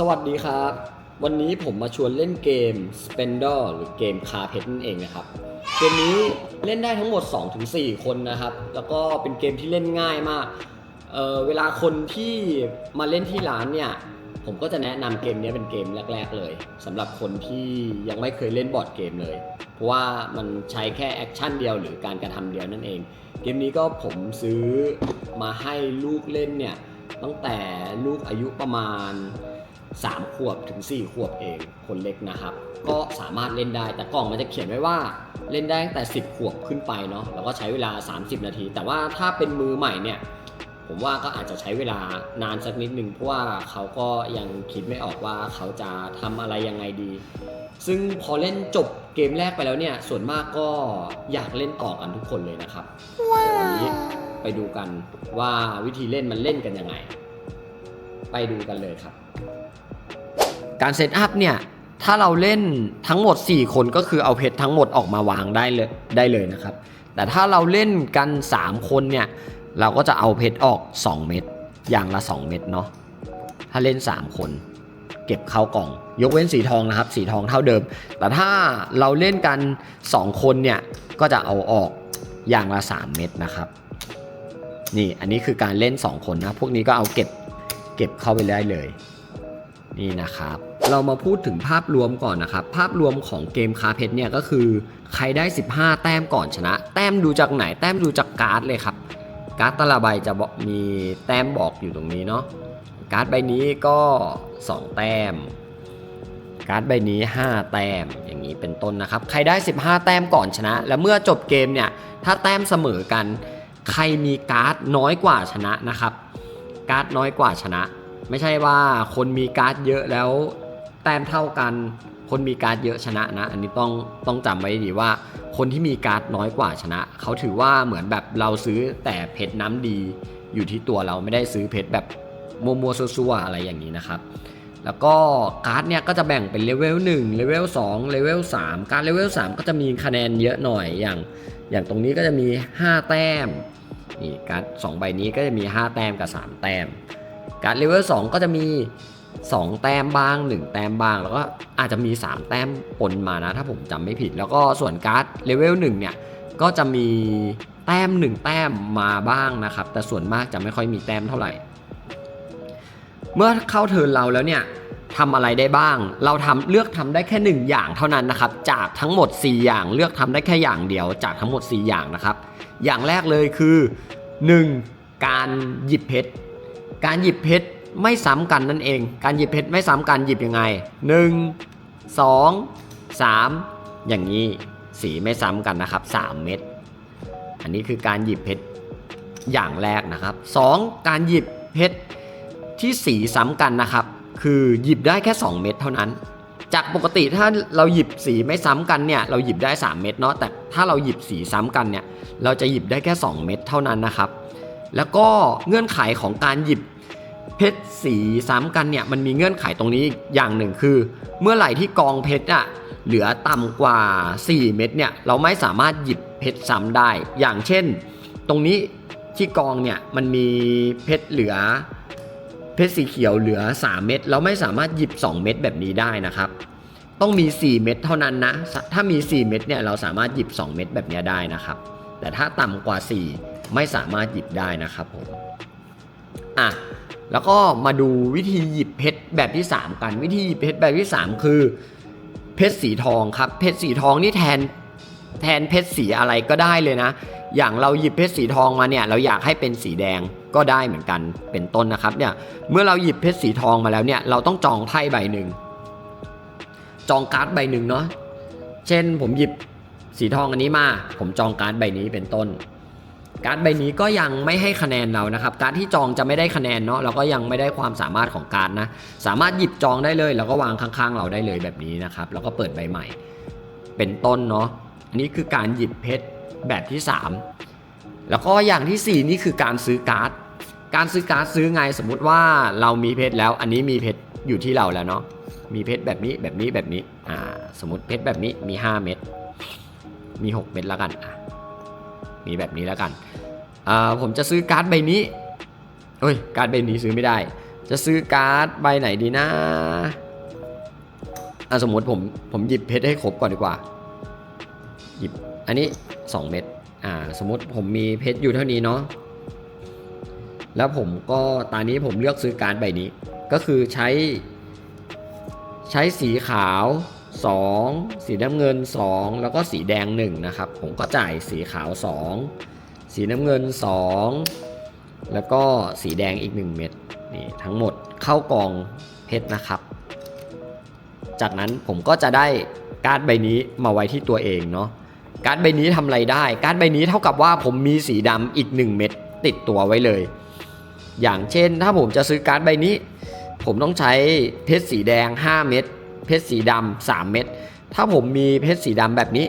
สวัสดีครับ วันนี้ผมมาชวนเล่นเกม Spender หรือเกมคาเพชนั่นเองนะครับ เกมนี้เล่นได้ทั้งหมด 2-4 คนนะครับ แล้วก็เป็นเกมที่เล่นง่ายมากเเวลาคนที่มาเล่นที่ร้านเนี่ย ผมก็จะแนะนำเกมนี้เป็นเกมแรก ๆ เลยสำหรับคนที่ยังไม่เคยเล่นบอร์ดเกมเลย เพราะว่ามันใช้แค่แอคชั่นเดียวหรือการกระทำเดียวนั่นเอง เกมนี้ก็ผมซื้อมาให้ลูกเล่นเนี่ยตั้งแต่ลูกอายุประมาณ 3 ขวบถึง 4 ขวบเองคนเล็กนะครับ ก็สามารถเล่นได้แต่กล่องมันจะเขียนไว้ว่าเล่นได้ตั้งแต่ 10 ขวบขึ้นไปเนาะแล้วก็ใช้เวลา 30 นาที แต่ว่าถ้าเป็นมือใหม่เนี่ยผมว่าก็อาจจะใช้เวลานานสักนิดหนึ่งเพราะว่าเขาก็ยังคิดไม่ออกว่าเขาจะทำอะไรยังไงดี ซึ่งพอเล่นจบเกมแรกไปแล้วเนี่ย ส่วนมากก็อยากเล่นต่อกันทุกคนเลยนะครับวันนี้ไปดูกันว่าวิธีเล่นมันเล่นกันยังไง ไปดูกันเลยครับ การเซตอัพเนี่ยถ้าเราเล่นทั้งหมด 4 คนก็คือเอาเพชรทั้งหมดออกมาวางได้เลยได้เลยนะครับ แต่ถ้าเราเล่นกัน 3 คนเนี่ยเราก็จะเอาเพชรออก 2 เม็ดอย่างละ 2 เม็ดเนาะถ้าเล่น 3 คน เก็บเข้ากล่อง ยกเว้นสีทองนะครับ สีทองเท่าเดิม แต่ถ้าเราเล่นกัน 2 คนเนี่ยก็จะเอาออกอย่างละ 3 เม็ดนะครับนี่อันนี้คือการเล่น 2 คนนะ พวกนี้ก็เอาเก็บเก็บเข้าไปได้เลย นี่นะครับ เรามาพูดถึงภาพรวมก่อนนะครับ ภาพรวมของเกมคาเพชรเนี่ยก็คือใครได้ 15 แต้มก่อนชนะ แต้มดูจากไหน แต้มดูจากการ์ดเลยครับ การ์ดตละใบจะบอกมีแต้มบอกอยู่ตรงนี้เนาะ การ์ดใบนี้ก็ 2 แต้ม การ์ดใบนี้ 5 แต้ม อย่างนี้เป็นต้นนะครับ ใครได้ 15 แต้มก่อนชนะ แล้วเมื่อจบเกมเนี่ย ถ้าแต้มเสมอกัน ใครมีการ์ดน้อยกว่าชนะนะครับ การ์ดน้อยกว่าชนะ ไม่ใช่ว่าคนมีการ์ดเยอะแล้ว แต้มเท่ากัน คนมีการ์ดเยอะชนะนะ อันนี้ต้องต้องจำไว้ดีว่า คนที่มีการ์ดน้อยกว่าชนะ เขาถือว่าเหมือนแบบเราซื้อแต่เพชรน้ำดีอยู่ที่ตัวเราไม่ได้ซื้อเพชรแบบมัวๆซัวๆอะไรอย่างนี้นะครับ แล้วก็การ์ดเนี่ยก็จะแบ่งเป็นเลเวล1เลเวล2เลเวล3การเลเวล3ก็จะมีคะแนนเยอะหน่อยอย่าง อย่างตรงนี้ก็จะมี 5 แต้มนี่การ์ด2ใบนี้ก็จะมี 5 แต้มกับ 3 แต้มการ์ดเลเวล2ก็จะมี 2 แต้มบ้าง 1 แต้มบ้าง แล้วก็อาจจะมี 3 แต้มปนมานะ ถ้าผมจำไม่ผิด แล้วก็ส่วนการ์ดเลเวล1เนี่ยก็จะมีแต้ม 1 แต้มมาบ้างนะครับ แต่ส่วนมากจะไม่ค่อยมีแต้มเท่าไหร่ เมื่อเข้าเทิร์นเราแล้วเนี่ยทำอะไรได้บ้าง เราทำเลือกทำได้แค่ 1 อย่างเท่านั้นนะครับ จากทั้งหมด 4 อย่างเลือกทำได้แค่อย่างเดียวจากทั้งหมด 4 อย่างนะครับ อย่างแรกเลยคือ 1. การหยิบเพชร การหยิบเพชร ไม่ซ้ำกันนั่นเอง การหยิบเพชรไม่ซ้ำกันหยิบยังไง 1 2 3 อย่างนี้สีไม่ซ้ำกันนะครับ 3 เม็ดอันนี้คือการหยิบเพชรอย่างแรกนะครับ 2. การหยิบเพชรที่สีซ้ำกันนะครับ คือหยิบได้แค่ 2 เม็ดเท่านั้น จากปกติถ้าเราหยิบสีไม่ซ้ำกันเนี่ยเราหยิบได้ 3 เม็ดเนาะแต่ถ้าเราหยิบสีซ้ำกันเนี่ยเราจะหยิบได้แค่ 2 เม็ดเท่านั้นนะครับ แล้วก็เงื่อนไขของการหยิบ เพชรสีซ้ำกันเนี่ยมันมีเงื่อนไขตรงนี้อีกอย่างหนึ่งคือ เมื่อไหร่ที่กองเพชรอะเหลือต่ำกว่า 4 เม็ดเนี่ยเราไม่สามารถหยิบเพชรซ้ำได้ อย่างเช่น ตรงนี้ที่กองเนี่ยมันมีเพชรเหลือเพชรสีเขียวเหลือ 3 เม็ดเราไม่สามารถหยิบ 2 เม็ดแบบนี้ได้นะครับ ต้องมี 4 เม็ดเท่านั้นนะ ถ้ามี 4 เม็ดเนี่ยเราสามารถหยิบ 2 เม็ดแบบนี้ได้นะครับ แต่ถ้าต่ำกว่า 4 ไม่สามารถหยิบได้นะครับผมอะ แล้วก็มาดูวิธีหยิบเพชรแบบที่ 3 กัน วิธีหยิบเพชรแบบที่ 3 คือ เพชรสีทองครับ เพชรสีทองนี่แทนแทนเพชรสีอะไรก็ได้เลยนะ อย่างเราหยิบเพชรสีทองมาเนี่ย เราอยากให้เป็นสีแดงก็ได้เหมือนกันเป็นต้นนะครับเนี่ยเมื่อเราหยิบเพชรสีทองมาแล้วเนี่ยเราต้องจองไพ่ใบหนึ่งจองการ์ดใบหนึ่งเนาะเช่นผมหยิบสีทองอันนี้มา ผมจองการ์ดใบนี้เป็นต้น การ์ดใบนี้ก็ยังไม่ให้คะแนนเรานะครับ การ์ดที่จองจะไม่ได้คะแนนเนาะเราก็ยังไม่ได้ความสามารถของการ์ดนะ สามารถหยิบจองได้เลย แล้วก็วางข้างๆ เราได้เลยแบบนี้นะครับ แล้วก็เปิดใบใหม่ เป็นต้นเนาะ อันนี้คือการหยิบเพชรแบบที่ 3 แล้วก็อย่างที่ 4 นี่คือการซื้อการ์ด การซื้อการ์ดซื้อไงสมมุติว่าเรามีเพชรแล้ว อันนี้มีเพชรอยู่ที่เราแล้วเนาะ มีเพชรแบบนี้แบบนี้แบบนี้ อ่า สมมติเพชรแบบนี้มี 5 เม็ด มี 6 เม็ดแล้วกันอะ มีแบบนี้แล้วกันอ่าผมจะซื้อการ์ดใบนี้เอ้ยการ์ดใบนี้ซื้อไม่ได้ จะซื้อการ์ดใบไหนดีนะอะสมมติผมผมหยิบเพชรให้ครบก่อนดีกว่า หยิบอันนี้ 2 เม็ดอ่าสมมติผมมีเพชรอยู่เท่านี้เนาะแล้วผมก็ตอนนี้ผมเลือกซื้อการ์ดใบนี้ ก็คือใช้ ใช้สีขาว 2 สีน้ำเงิน 2 แล้วก็สีแดง 1 นะครับ ผมก็จ่ายสีขาว 2 สีน้ำเงิน 2 แล้วก็สีแดงอีก 1 เม็ดนี่ทั้งหมดเข้ากองเพชรนะครับ จากนั้นผมก็จะได้การ์ดใบนี้มาไว้ที่ตัวเองเนาะการ์ดใบนี้ทำอะไรได้ การ์ดใบนี้เท่ากับว่าผมมีสีดำอีก 1 เม็ดติดตัวไว้เลย อย่างเช่นถ้าผมจะซื้อการ์ดใบนี้ ผมต้องใช้เพชรสีแดง 5 เม็ด เพชรสีดำ3เม็ดถ้าผมมีเพชรสีดำแบบนี้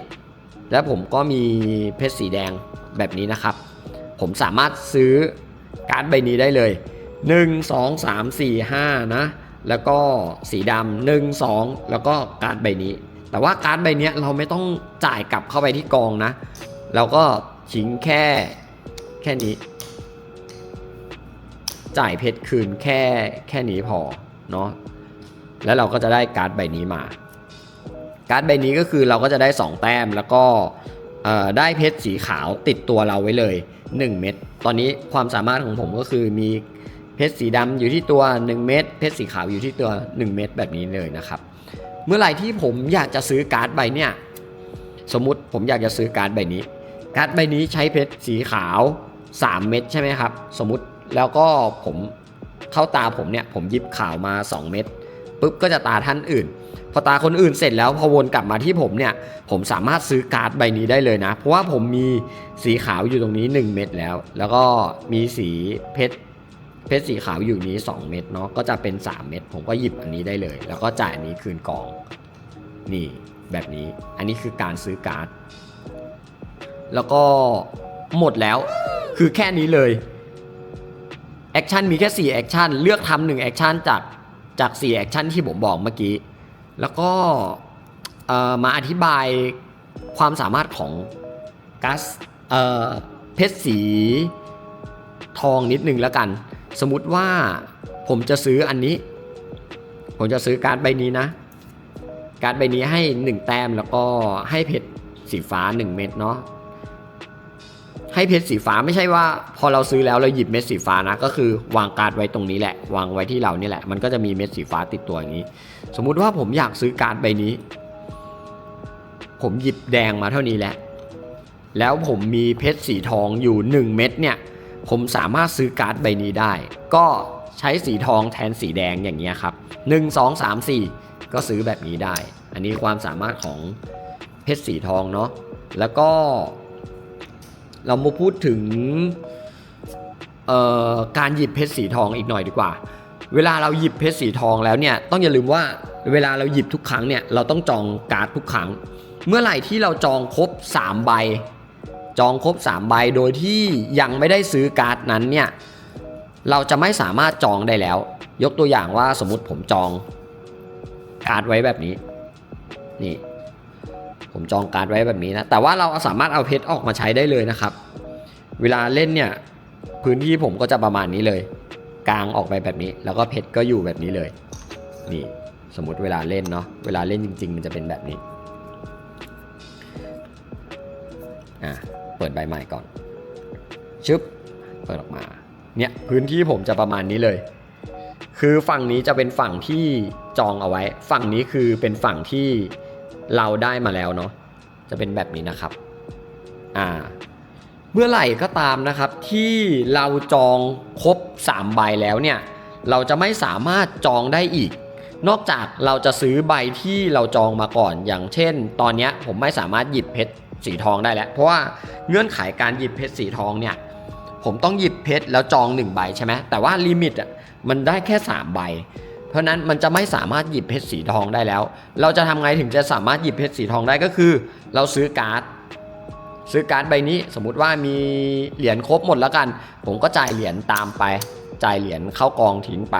แล้วผมก็มีเพชรสีแดงแบบนี้นะครับ ผมสามารถซื้อการ์ดใบนี้ได้เลย 1 2 3 4 5 นะ แล้วก็สีดำหนึ่งสองแล้วก็การ์ดใบนี้ แต่ว่าการ์ดใบนี้เราไม่ต้องจ่ายกลับเข้าไปที่กองนะ เราก็ทิ้งแค่แค่นี้ จ่ายเพชรคืนแค่แค่นี้พอเนาะ แล้วเราก็จะได้การ์ดใบนี้มา การ์ดใบนี้ก็คือเราก็จะได้ 2 แต้มแล้วก็ได้เพชรสีขาวติดตัวเราไว้เลย 1 เม็ดตอนนี้ความสามารถของผมก็คือมีเพชรสีดำอยู่ที่ตัว 1 เม็ดเพชรสีขาวอยู่ที่ตัว 1 เม็ดแบบนี้เลยนะครับ เมื่อไหร่ที่ผมอยากจะซื้อการ์ดใบเนี่ยสมมุติผมอยากจะซื้อการ์ดใบนี้ การ์ดใบนี้ใช้เพชรสีขาว 3 เม็ดใช่ไหมครับ สมมุติแล้วก็ผมเข้าตาผมเนี่ยผมยิบขาวมา 2 เม็ด ปุ๊บก็จะตาท่านอื่น พอตาคนอื่นเสร็จแล้วพอวนกลับมาที่ผมเนี่ย ผมสามารถซื้อการ์ดใบนี้ได้เลยนะ เพราะว่าผมมีสีขาวอยู่ตรงนี้ 1 เม็ดแล้ว แล้วก็มีสีเพชรเพชรสีขาวอยู่นี้ 2 เม็ดเนาะก็จะเป็น 3 เม็ดผมก็หยิบอันนี้ได้เลย แล้วก็จ่ายอันนี้คืนกองนี่แบบนี้อันนี้คือการซื้อการ์ด แล้วก็หมดแล้วคือแค่นี้เลยแอคชั่นมีแค่4แอคชั่นเลือกทำหนึ่งแอคชั่นจาก จาก4แอคชั่นที่ผมบอกเมื่อกี้ แล้วก็มาอธิบายความสามารถของกัสเอ่อเพชรสีทองนิดนึงแล้วกัน สมมุติว่าผมจะซื้ออันนี้ ผมจะซื้อการ์ดใบนี้นะ การ์ดใบนี้ให้ 1 แต้มแล้วก็ให้เพชรสีฟ้า 1 เม็ดเนาะ ให้เพชรสีฟ้าไม่ใช่ว่า พอเราซื้อแล้วเราหยิบเม็ดสีฟ้านะ ก็คือวางการ์ดไว้ตรงนี้แหละ วางไว้ที่เรานี่แหละ มันก็จะมีเม็ดสีฟ้าติดตัวอย่างนี้ สมมุติว่าผมอยากซื้อการ์ดใบนี้ ผมหยิบแดงมาเท่านี้แหละ แล้วผมมีเพชรสีทองอยู่ 1 เม็ดเนี่ย ผมสามารถซื้อการ์ดใบนี้ได้ ก็ใช้สีทองแทนสีแดงอย่างเงี้ยครับ 1 2 3 4 ก็ซื้อแบบนี้ได้ อันนี้ความสามารถของเพชรสีทองเนาะ แล้วก็ เรามาพูดถึงการหยิบเพชรสีทองอีกหน่อยดีกว่า เวลาเราหยิบเพชรสีทองแล้วเนี่ยต้องอย่าลืมว่าเวลาเราหยิบทุกครั้งเนี่ยเราต้องจองการ์ดทุกครั้ง เมื่อไหร่ที่เราจองครบ 3 ใบ จองครบ 3 ใบโดยที่ยังไม่ได้ซื้อการ์ดนั้นเนี่ยเราจะไม่สามารถจองได้แล้ว ยกตัวอย่างว่าสมมติผมจองการ์ดไว้แบบนี้นี่ ผมจองการ์ดไว้แบบนี้นะ แต่ว่าเราสามารถเอาเพชรออกมาใช้ได้เลยนะครับ เวลาเล่นเนี่ยพื้นที่ผมก็จะประมาณนี้เลย กลางออกไปแบบนี้ แล้วก็เพชรก็อยู่แบบนี้เลย นี่สมมติเวลาเล่นเนาะ เวลาเล่นจริง ๆ มันจะเป็นแบบนี้ อะ เปิดใบใหม่ก่อน ชึบ เปิดออกมา เนี่ยพื้นที่ผมจะประมาณนี้เลย คือฝั่งนี้จะเป็นฝั่งที่จองเอาไว้ ฝั่งนี้คือเป็นฝั่งที่ เราได้มาแล้วเนาะจะเป็นแบบนี้นะครับอ่าเมื่อไหร่ก็ตามนะครับที่เราจองครบ 3 ใบแล้วเนี่ยเราจะไม่สามารถจองได้อีก นอกจากเราจะซื้อใบที่เราจองมาก่อน อย่างเช่น ตอนนี้ผมไม่สามารถหยิบเพชรสีทองได้แล้ว เพราะว่าเงื่อนไขการหยิบเพชรสีทองเนี่ยผมต้องหยิบเพชรแล้วจอง 1 ใบใช่ไหมแต่ว่าลิมิตอะมันได้แค่ 3 ใบ เพราะนั้นมันจะไม่สามารถหยิบเพชรสีทองได้แล้ว เราจะทำไงถึงจะสามารถหยิบเพชรสีทองได้ก็คือ เราซื้อการ์ด ซื้อการ์ดใบนี้สมมุติว่ามีเหรียญครบหมดแล้วกัน ผมก็จ่ายเหรียญตามไป จ่ายเหรียญเข้ากองทิ้งไป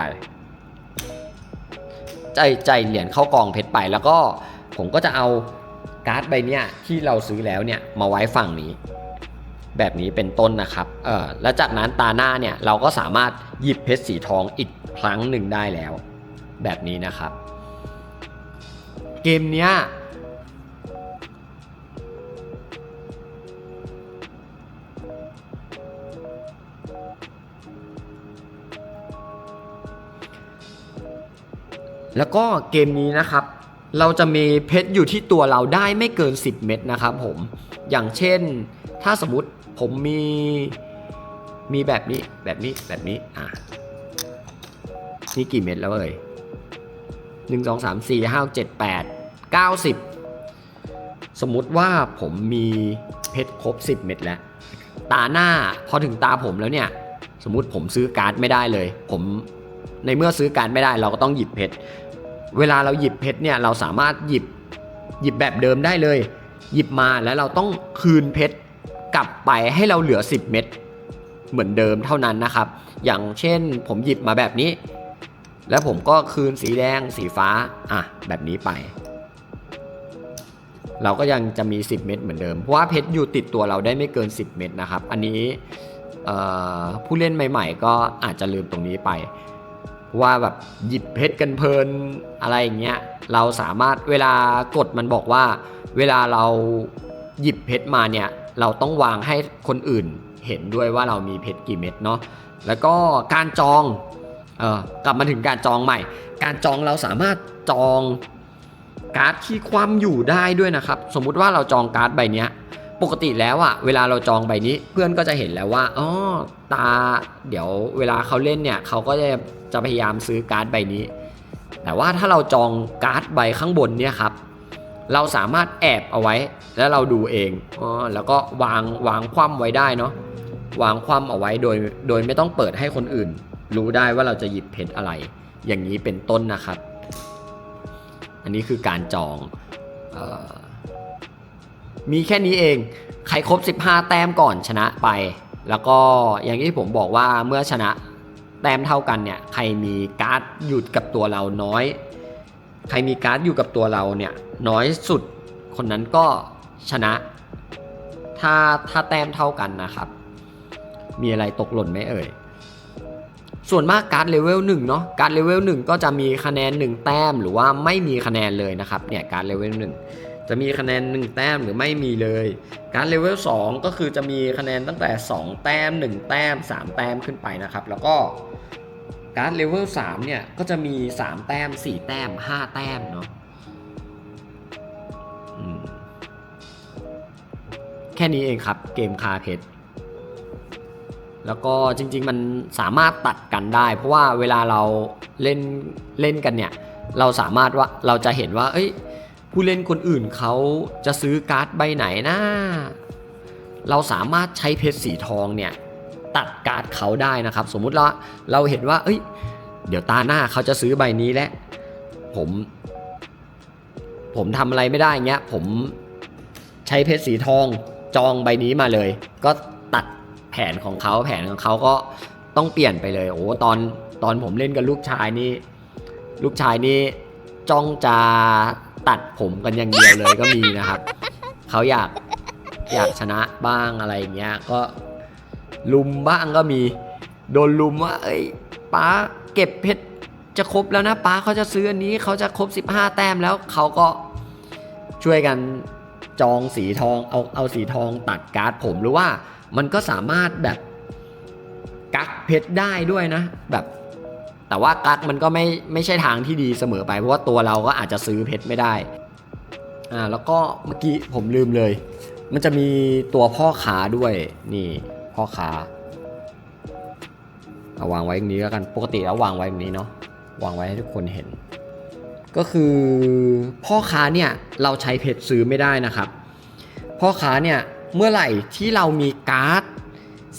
จ่ายจ่ายเหรียญเข้ากองเพชรไปแล้วก็ผมก็จะเอาการ์ดใบเนี้ยที่เราซื้อแล้วเนี่ยมาไว้ฝั่งนี้ แบบนี้เป็นต้นนะครับ เออแล้วจากนั้นตาหน้าเนี่ยเราก็สามารถหยิบเพชรสีทองอีกครั้งหนึ่งได้แล้ว แบบนี้นะครับ เกมเนี้ยแล้วก็เกมนี้นะครับ เราจะมีเพชรอยู่ที่ตัวเราได้ไม่เกิน 10 เม็ดนะครับผม อย่างเช่น ถ้าสมมติผมมีมีแบบนี้แบบนี้แบบนี้อะนี่กี่เม็ดแล้วเอ่ย หนึ่งสองสามสี่ห้าเจ็ดแปดเก้าสิบสมมุติว่าผมมีเพชรครบ10เม็ดแล้ว ตาหน้าพอถึงตาผมแล้วเนี่ย สมมุติผมซื้อการ์ดไม่ได้เลย ผมในเมื่อซื้อการ์ดไม่ได้เราก็ต้องหยิบเพชรเวลาเราหยิบเพชรเนี่ยเราสามารถหยิบหยิบแบบเดิมได้เลย หยิบมาแล้วเราต้องคืนเพชรกลับไปให้เราเหลือ 10 เม็ดเหมือนเดิมเท่านั้นนะครับ อย่างเช่นผมหยิบมาแบบนี้ แล้วผมก็คืนสีแดงสีฟ้า อะ แบบนี้ไป เราก็ยังจะมี 10 เม็ดเหมือนเดิม เพราะว่าเพชรอยู่ติดตัวเราได้ไม่เกิน 10 เม็ดนะครับ อันนี้ผู้เล่นใหม่ ๆ ก็อาจจะลืมตรงนี้ไปว่าแบบหยิบเพชรกันเพลินอะไรอย่างเงี้ย เราสามารถเวลากฎมันบอกว่า เวลาเราหยิบเพชรมาเนี่ย เราต้องวางให้คนอื่นเห็นด้วยว่าเรามีเพชรกี่เม็ดเนาะแล้วก็การจอง เออกลับมาถึงการจองใหม่ การจองเราสามารถจองการ์ดที่คว่ำอยู่ได้ด้วยนะครับ สมมุติว่าเราจองการ์ดใบนี้ปกติแล้วอะเวลาเราจองใบนี้เพื่อนก็จะเห็นแล้วว่าอ๋อตาเดี๋ยวเวลาเขาเล่นเนี่ยเขาก็จะจะพยายามซื้อการ์ดใบนี้ แต่ว่าถ้าเราจองการ์ดใบข้างบนเนี่ยครับเราสามารถแอบเอาไว้แล้วเราดูเองอ๋อแล้วก็วางวางคว่ำไว้ได้เนาะวางคว่ำเอาไว้โดยโดยไม่ต้องเปิดให้คนอื่น รู้ได้ว่าเราจะหยิบเพชรอะไร อย่างนี้เป็นต้นนะครับ อันนี้คือการจองออมีแค่นี้เอง ใครครบ 15 แต้มก่อนชนะไป แล้วก็อย่างที่ผมบอกว่าเมื่อชนะแต้มเท่ากันเนี่ย ใครมีการ์ดอยู่กับตัวเราน้อย ใครมีการ์ดอยู่กับตัวเราเนี่ยน้อยสุด คนนั้นก็ชนะ ถ้าถ้าแต้มเท่ากันนะครับ มีอะไรตกหล่นไหมเอ่ย ส่วนมากการ์ดเลเวล1เนาะการ์ดเลเวล1ก็จะมีคะแนน 1 แต้มหรือว่าไม่มีคะแนนเลยนะครับเนี่ยการ์ดเลเวล1จะมีคะแนน 1 แต้มหรือไม่มีเลย การ์ดเลเวล2ก็คือจะมีคะแนนตั้งแต่ 2 แต้ม 1 แต้ม 3 แต้มขึ้นไปนะครับ แล้วก็การ์ดเลเวล3เนี่ยก็จะมี 3 แต้ม 4 แต้ม 5 แต้มเนาะแค่นี้เองครับเกมคาเพชร แล้วก็จริงๆมันสามารถตัดกันได้ เพราะว่าเวลาเราเล่นเล่นกันเนี่ยเราสามารถว่าเราจะเห็นว่า เอ้ยผู้เล่นคนอื่นเขาจะซื้อการ์ดใบไหนนะเราสามารถใช้เพชรสีทองเนี่ยตัดการ์ดเขาได้นะครับ สมมุติเราเราเห็นว่า เอ้ย เดี๋ยวตาหน้าเขาจะซื้อใบนี้แล้วผม ผมทำอะไรไม่ได้เงี้ยผมใช้เพชรสีทองจองใบนี้มาเลย ก็ตัด แผนของเขาแผนของเขาก็ต้องเปลี่ยนไปเลย โอ้ตอนตอนผมเล่นกับลูกชายนี่ลูกชายนี่จ้องจะตัดผมกันอย่างเดียวเลยก็มีนะครับเขาอยากอยากชนะบ้างอะไรอย่างเงี้ยก็ลุมบ้างก็มี โดนลุมว่า เอ้ยป้าเก็บเพชรจะครบแล้วนะป้าเขาจะซื้ออันนี้เขาจะครบ 15 แต้มแล้วเขาก็ช่วยกันจองสีทองเอาเอาสีทองตัดการ์ดผมหรือว่า มันก็สามารถแบบกักเพชรได้ด้วยนะ แบบ แต่ว่ากักมันก็ไม่ไม่ใช่ทางที่ดีเสมอไป เพราะว่าตัวเราก็อาจจะซื้อเพชรไม่ได้อ่าแล้วก็เมื่อกี้ผมลืมเลย มันจะมีตัวพ่อค้าด้วยนี่พ่อค้าเอาวางไว้อย่างนี้แล้วกันปกติแล้ววางไว้อย่างนี้เนาะวางไว้ให้ทุกคนเห็น ก็คือพ่อค้าเนี่ยเราใช้เพชรซื้อไม่ได้นะครับ พ่อค้าเนี่ย เมื่อไหร่ที่เรามีการ์ด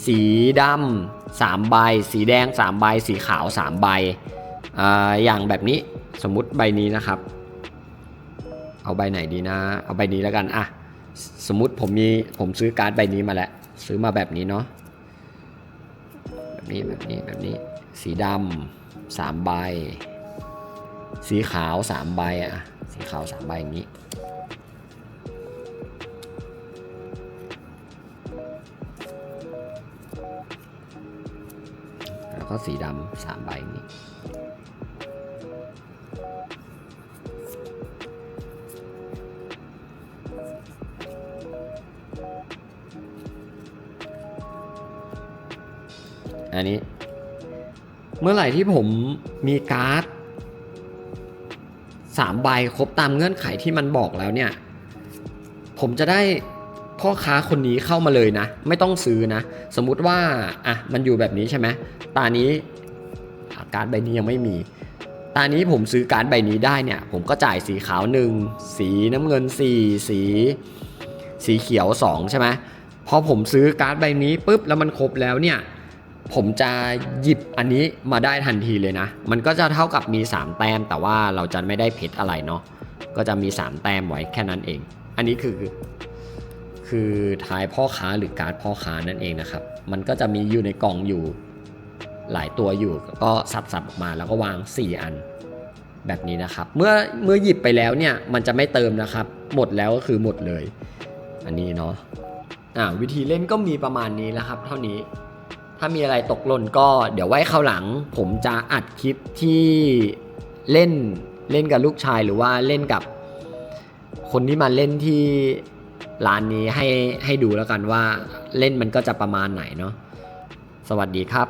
สีดำสามใบ สีแดงสามใบ สีขาวสามใบออย่างแบบนี้สมมุติใบนี้นะครับ เอาใบไหนดีนะ เอาใบนี้แล้วกันอะสมมติผมมีผมซื้อการ์ดใบนี้มาแล้วซื้อมาแบบนี้เนาะแบบนี้แบบนี้แบบนี้ สีดำสามใบ สีขาวสามใบอะสีขาวสามใบอย่างนี้ ก็สีดำสามใบนี้อันนี้ เมื่อไหร่ที่ผมมีการ์ดสามใบครบตามเงื่อนไขที่มันบอกแล้วเนี่ย ผมจะได้พ่อค้าคนนี้เข้ามาเลยนะ ไม่ต้องซื้อนะ สมมุติว่าอะมันอยู่แบบนี้ใช่ไหม ตานี้การใบนี้ยังไม่มีตานี้ผมซื้อการใบนี้ได้เนี่ย ผมก็จ่ายสีขาวหนึ่งสีน้ำเงินสี่สีสีเขียวสองใช่ไหมพอผมซื้อการ์ดใบนี้ปุ๊บแล้วมันครบแล้วเนี่ย ผมจะหยิบอันนี้มาได้ทันทีเลยนะ มันก็จะเท่ากับมี 3 แต้มแต่ว่าเราจะไม่ได้เพชรอะไรเนาะก็จะมี 3 แต้มไว้แค่นั้นเอง อันนี้คือ คือทายพ่อค้าหรือการ์ดพ่อค้านั่นเองนะครับ มันก็จะมีอยู่ในกล่องอยู่ หลายตัวอยู่ก็สับสับๆออกมาแล้วก็วาง 4 อันแบบนี้นะครับ เมื่อเมื่อหยิบไปแล้วเนี่ยมันจะไม่เติมนะครับ หมดแล้วก็คือหมดเลย อันนี้เนาะอ่าวิธีเล่นก็มีประมาณนี้แล้วครับ เท่านี้ถ้ามีอะไรตกหล่นก็เดี๋ยวไว้คราวหลัง ผมจะอัดคลิปที่เล่นเล่นกับลูกชายหรือว่าเล่นกับคนที่มาเล่นที่ร้านนี้ให้ให้ดูแล้วกันว่าเล่นมันก็จะประมาณไหนเนาะสวัสดีครับ